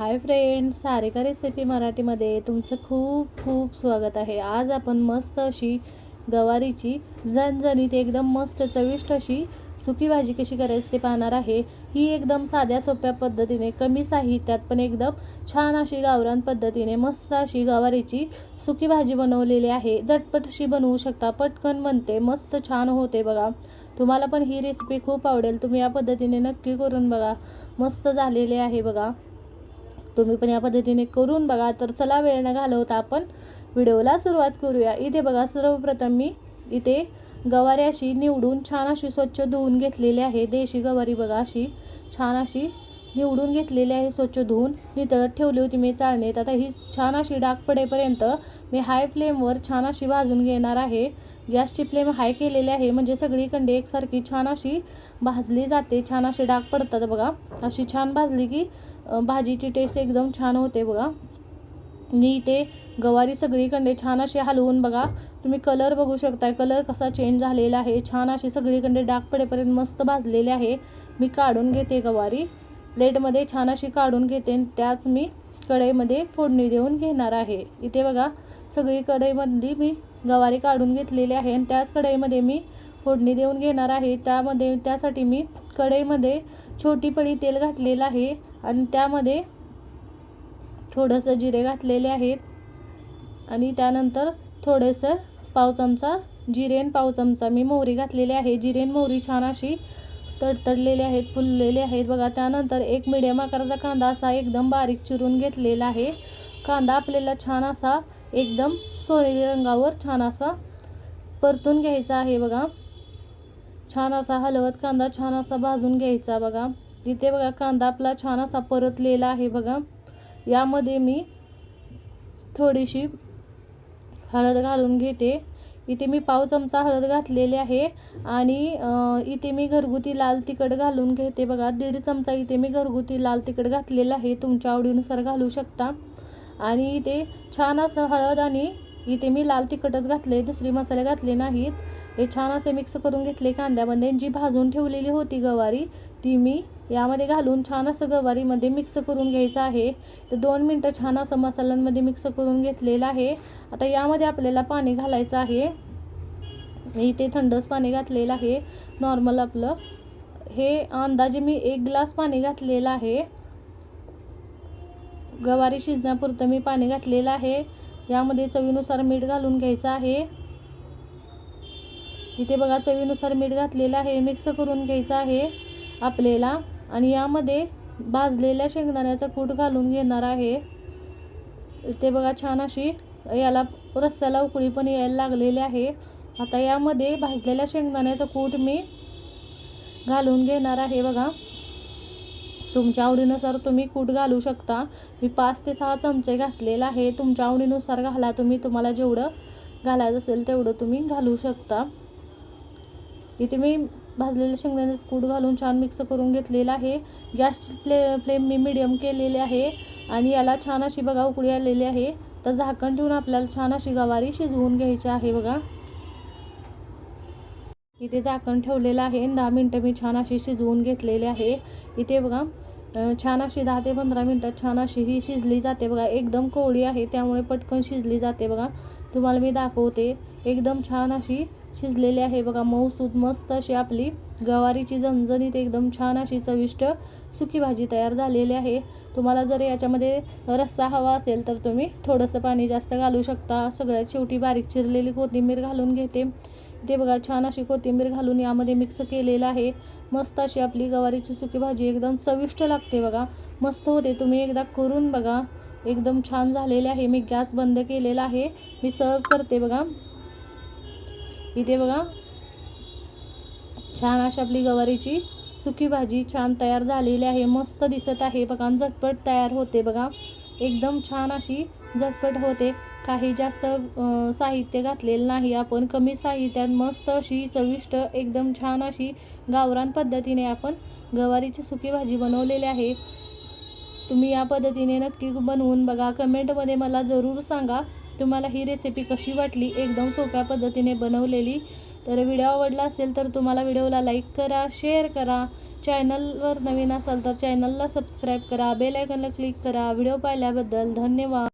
Hi friends Sarika recipe मराठीमध्ये तुमचं खूप खूप स्वागत आहे. आज आपण मस्त अशी गवारीची झणझणीत एकदम मस्त चविष्ट अशी सुकी भाजी कशी करायची ते पाहणार आहे. ही एकदम साध्या सोप्या पद्धतीने कमी साहित्यात पण एकदम छान अशी गावरान पद्धतीने मस्त अशी गवारीची सुकी भाजी बनवलेली आहे. झटपट अशी बनवू शकता पटकन बनते मस्त छान होते बघा. तुम्हाला पण ही रेसिपी खूप आवडेल तुम्ही या पद्धतीने नक्की करून बघा. मस्त झालेले आहे बघा. तुम्ही पण या पद्धतीने करून बघा. तर चला वेळ न घालवता आपण व्हिडिओला सुरुवात करूया. इथे बघा सर्वप्रथम मी इथे गवारी अशी निवडून छान अशी स्वच्छ धुवून घेतलेली आहे. देशी गवारी बघा अशी छान अशी निवडून घेतलेली आहे स्वच्छ धुवून. नितळत ठेवली होती मी चाळणीत. आता ही छान अशी डाग पडेपर्यंत मी हाय फ्लेमवर छान अशी भाजून घेणार आहे. गॅसची फ्लेम हाय केलेली आहे. म्हणजे सगळीकडे एकसारखी छान अशी भाजली जाते. छान असे डाग पडतात बघा. अशी छान भाजली की भाजीची टेस्ट एकदम छान होते बघा. मी इथे गवारी सगळीकडे छान अशी हलवून बघा. तुम्ही कलर बघू शकताय. कलर कसा चेंज झालेला आहे. छान अशी सगळीकडे डाग पडेपर्यंत मस्त भाजलेले आहे. मी काढून घेते गवारी. प्लेटमध्ये छान अशी काढून घेते आणि त्याच मी कढईमध्ये फोडणी देऊन घेणार आहे. इथे बघा सगळी कढईमधली मी गवारी काढून घेतलेली आहे आणि त्याच कढईमध्ये मी फोडणी देऊन घेणार आहे. त्यामध्ये त्यासाठी मी कढईमध्ये छोटी पळी तेल घातलेलं आहे. आणि त्यामध्ये थोडंसं जिरे घातलेले आहेत. आणि त्यानंतर थोडंसं पाव चमचा जिरेन पाव चमचा. मी मोहरी घातलेली आहे. जिरेन मोहरी छान अशी तडतडलेले आहेत फुललेले आहेत. बघा त्यानंतर एक मिडियम आकाराचा कांदा असा एकदम बारीक चिरून घेतलेला आहे. कांदा आपल्याला छान असा एकदम सोनेरी रंगावर छान असा परतून घ्यायचा आहे बघा. छान असा हलवत कांदा छान असा भाजून घ्यायचा बघा. इथे बघा कांदा आपला छान असा परतलेला आहे बघा. यामध्ये मी थोडीशी हळद घालून घेते. इथे मी पाव चमचा हळद घातलेली आहे आणि इथे मी घरगुती लाल तिखट घालून घेते बघा. दीड चमचा इथे मी घरगुती लाल तिखट घातलेलं आहे. तुमच्या आवडीनुसार घालू शकता. आणि इथे छान असं हळद आणि इथे मी लाल तिखटच घातले दुसरी मसाले घातले नाहीत. हे छान असे मिक्स करून घेतले कांद्यामध्ये. जी भाजून ठेवलेली होती गवारी ती मी यामध्ये घालून छान असं गवारीमध्ये मिक्स करून घ्यायचं आहे. तर दोन मिनटं छान असं मसाल्यांमध्ये मिक्स करून घेतलेलं आहे. आता यामध्ये आपल्याला पाणी घालायचं आहे. इथे थंडच पाणी घातलेलं आहे. नॉर्मल आपलं. हे अंदाजे मी एक ग्लास पाणी घातलेलं आहे. गवारी शिजण्यापुरतं मी पाणी घातलेलं आहे. यामध्ये चवीनुसार मीठ घालून घ्यायचं आहे. इथे बघा चवीनुसार मीठ घातलेलं आहे. मिक्स करून घ्यायचं आहे. आपल्याला आणि यामध्ये भाजलेल्या शेंगदाण्याचं कूट घालून घेणार आहे. इथे बघा छान अशी याला रस्स्याला उकळी पण यायला लागलेली आहे. आता यामध्ये भाजलेल्या शेंगदाण्याचं कूट मी घालून घेणार आहे बघा. तुमच्या आवडीनुसार तुम्ही कूट घालू शकता. मी पाच ते सहा चमचे घातलेला आहे. तुमच्या आवडीनुसार घाला. तुम्ही तुम्हाला जेवढं घालायचं असेल तेवढं तुम्ही घालू शकता. इथे मी भाजलेले शेंगदाण्याचं कूट घालून छान मिक्स करून घेतलेलं आहे. गॅसची फ्ले फ्लेम मी मिडियम केलेली आहे. आणि याला छान अशी बघा उकळी आलेली आहे. तर झाकण ठेवून आपल्याला छान अशी गवारी शिजवून घ्यायची आहे बघा. इथे झाकण ठेवलेलं आहे दहा मिनटं मी छान अशी शिजवून घेतलेली आहे. इथे बघा छान अशी दहा ते पंधरा मिनटात छान अशी ही शिजली जाते बघा. एकदम कोवळी आहे त्यामुळे पटकन शिजली जाते बघा. तुम्हाला मी दाखवते. एकदम छान अशी शिजलेली आहे. बघा मऊसूद मस्त अशी आपली गवारीची झणझणीत एकदम छान अशी चविष्ट सुकी भाजी तयार झालेली आहे. तुम्हाला जर याच्यामध्ये रस्सा हवा असेल तर तुम्ही थोडंसं पाणी जास्त घालू शकता. सगळ्यात शेवटी बारीक चिरलेली कोथिंबीर घालून घेते. ते बघा छान अशी कोथिंबीर घालून यामध्ये मिक्स केलेलं आहे. मस्त अशी आपली गवारीची सुकी भाजी एकदम चविष्ट लागते बघा. मस्त होते. तुम्ही एकदा करून बघा. एकदम छान झालेले आहे. मी गॅस बंद केलेला आहे. मी सर्व करते बघा. इथे बघा. छान अशी आपली गवारीची सुकी भाजी छान तयार झालेली आहे. मस्त दिसत आहे. बघा झटपट तयार होते बघा. एकदम छान अशी झटपट होते. काही जास्त साहित्य घातलेलं नाही. आपण कमी साहित्यात मस्त अशी चविष्ट एकदम छान अशी गावरान पद्धतीने आपण गवारीची सुकी भाजी बनवलेली आहे. तुम्ही या पद्धतीने नक्की बनवून बघा. कमेंटमध्ये मला जरूर सांगा. तुम्हाला ही रेसिपी कशी वाटली एकदम सोप्या पद्धतीने बनवलेली. तर व्हिडिओ आवडला असेल तर तुम्हाला व्हिडिओला लाईक करा शेअर करा. चॅनलवर नवीन असाल तर चॅनलला सबस्क्राईब करा. बेल आयकॉनला क्लिक करा. व्हिडिओ पाहिल्याबद्दल धन्यवाद.